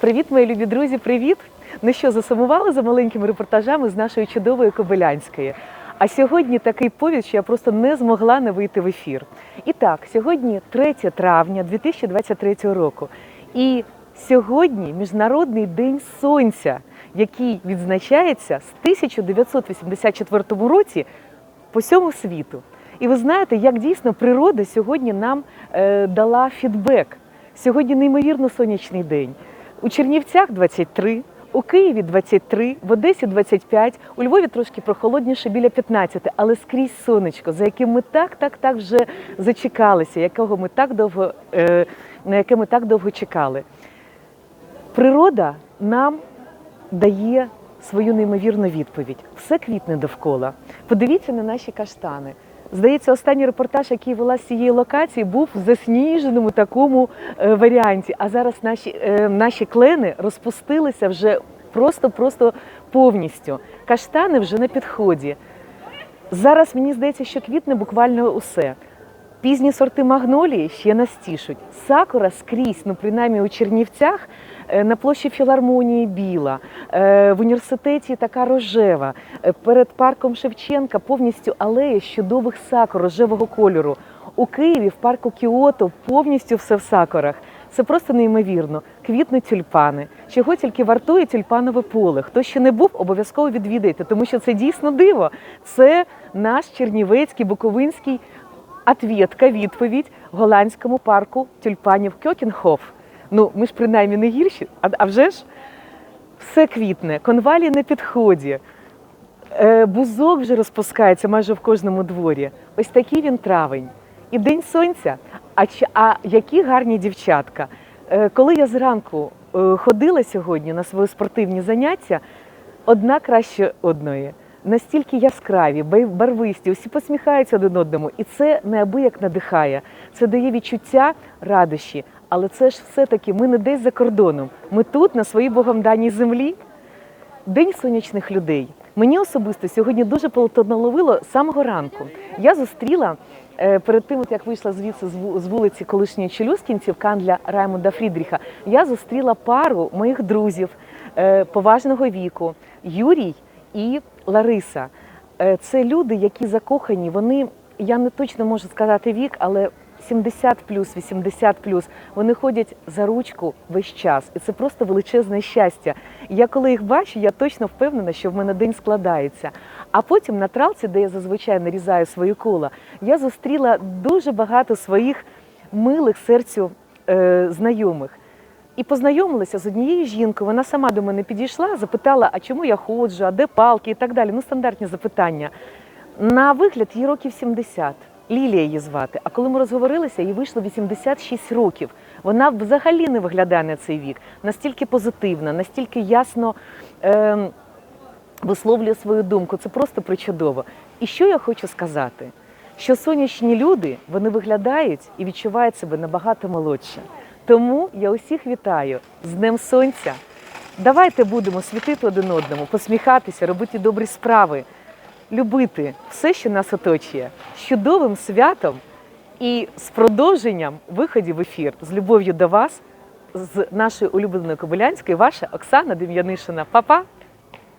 Привіт, мої любі друзі, привіт! Ну що, засумували за маленькими репортажами з нашої чудової Кобилянської? А сьогодні такий повід, що я просто не змогла не вийти в ефір. І так, сьогодні 3 травня 2023 року. І сьогодні Міжнародний день сонця, який відзначається з 1984 році по всьому світу. І ви знаєте, як дійсно природа сьогодні нам е, дала фідбек. Сьогодні неймовірно сонячний день. У Чернівцях 23, у Києві 23, в Одесі 25, у Львові трошки прохолодніше біля 15, але скрізь сонечко, за яким ми так, так, так вже зачекалися, якого ми так довго, е, на яке ми так довго чекали. Природа нам дає свою неймовірну відповідь. Все квітне довкола. Подивіться на наші каштани. Здається, останній репортаж, який вела з цієї локації, був в засніженому такому е, варіанті. А зараз наші, е, наші клени розпустилися вже просто-просто повністю. Каштани вже на підході. Зараз мені здається, що квітне буквально усе. Пізні сорти магнолії ще нас тішуть. Сакура скрізь, ну принаймні у Чернівцях, е, на площі філармонії біла, е, в університеті така рожева. Е, Перед парком Шевченка повністю алея з чудових сакур рожевого кольору. У Києві в парку Кіото повністю все в сакурах. Це просто неймовірно. Квітнуть тюльпани. Чого тільки вартує тюльпанове поле. Хто ще не був, обов'язково відвідайте, тому що це дійсно диво. Це наш чернівецький буковинський ответка, відповідь голландському парку тюльпанів Кьокінхоф. Ну, ми ж принаймні не гірші, а, а вже ж все квітне, конвалі на підході. Е, Бузок вже розпускається майже в кожному дворі. Ось такий він травень. І день сонця. А, а які гарні дівчатка. Е, Коли я зранку е, ходила сьогодні на свої спортивні заняття, одна краще одної. Настільки яскраві, барвисті, усі посміхаються один одному, і це неабияк надихає. Це дає відчуття радощі. Але це ж все-таки ми не десь за кордоном. Ми тут, на своїй богом даній землі. День сонячних людей. Мені особисто сьогодні дуже полотоналовило з самого ранку. Я зустріла е, перед тим, як вийшла звідси з ву- вулиці колишньої Челюскінців, кандля Раймонда Фрідріха, я зустріла пару моїх друзів е, поважного віку Юрій і Лариса. Е, Це люди, які закохані. Вони я не точно можу сказати вік, але 70 плюс, 80 плюс, вони ходять за ручку весь час, і це просто величезне щастя. Я коли їх бачу, я точно впевнена, що в мене день складається. А потім на тралці, де я зазвичай нарізаю свої кола, я зустріла дуже багато своїх милих серцю е, знайомих. І познайомилася з однією жінкою. Вона сама до мене підійшла, запитала, а чому я ходжу, а де палки і так далі. Ну, стандартні запитання. На вигляд їй років 70. Лілія її звати. А коли ми розговорилися, їй вийшло 86 років. Вона взагалі не виглядає на цей вік. Настільки позитивна, настільки ясно ем, висловлює свою думку. Це просто причудово. І що я хочу сказати? Що сонячні люди вони виглядають і відчувають себе набагато молодше. Тому я усіх вітаю з Днем Сонця. Давайте будемо світити один одному, посміхатися, робити добрі справи, любити все, що нас оточує, з чудовим святом і з продовженням виходів в ефір з любов'ю до вас, з нашої улюбленої Кобилянської, ваша Оксана Дем'янишина. Па-па!